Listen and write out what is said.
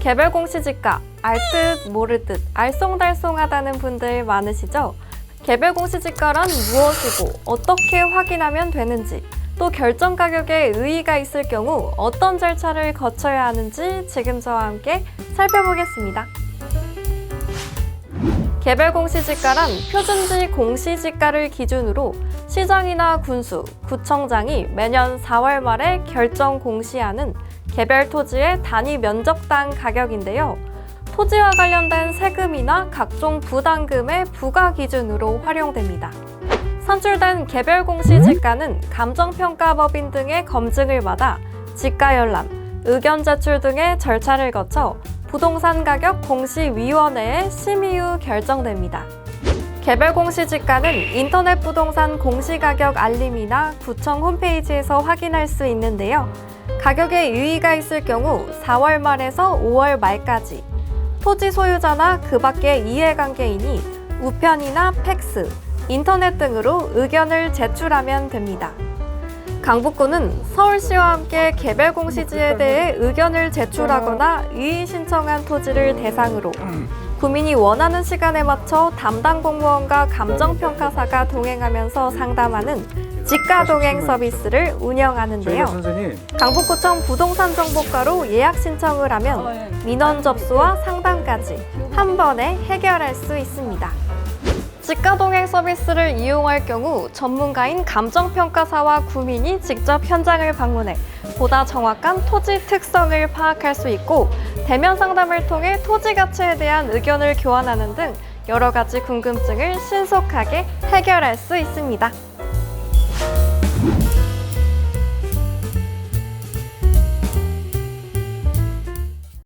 개별 공시지가 알 듯 모를 듯 알쏭달쏭하다는 분들 많으시죠? 개별 공시지가란 무엇이고 어떻게 확인하면 되는지 또 결정 가격에 의의가 있을 경우 어떤 절차를 거쳐야 하는지 지금 저와 함께 살펴보겠습니다. 개별 공시지가란 표준지 공시지가를 기준으로 시장이나 군수, 구청장이 매년 4월 말에 결정 공시하는 개별 토지의 단위 면적당 가격인데요. 토지와 관련된 세금이나 각종 부담금의 부과 기준으로 활용됩니다. 선출된 개별 공시지가는 감정평가법인 등의 검증을 받아 지가 열람, 의견 제출 등의 절차를 거쳐 부동산 가격 공시위원회에 심의 후 결정됩니다. 개별 공시지가는 인터넷 부동산 공시가격 알림이나 구청 홈페이지에서 확인할 수 있는데요. 가격에 유의가 있을 경우 4월 말에서 5월 말까지 토지 소유자나 그 밖의 이해관계인이 우편이나 팩스, 인터넷 등으로 의견을 제출하면 됩니다. 강북구는 서울시와 함께 개별 공시지에 대해 의견을 제출하거나 이의 신청한 토지를 대상으로 구민이 원하는 시간에 맞춰 담당 공무원과 감정평가사가 동행하면서 상담하는 직가 동행 서비스를 운영하는데요. 강북구청 부동산 정보과로 예약 신청을 하면 민원 접수와 상담까지 한 번에 해결할 수 있습니다. 직가 동행 서비스를 이용할 경우 전문가인 감정평가사와 구민이 직접 현장을 방문해 보다 정확한 토지 특성을 파악할 수 있고 대면 상담을 통해 토지 가치에 대한 의견을 교환하는 등 여러 가지 궁금증을 신속하게 해결할 수 있습니다.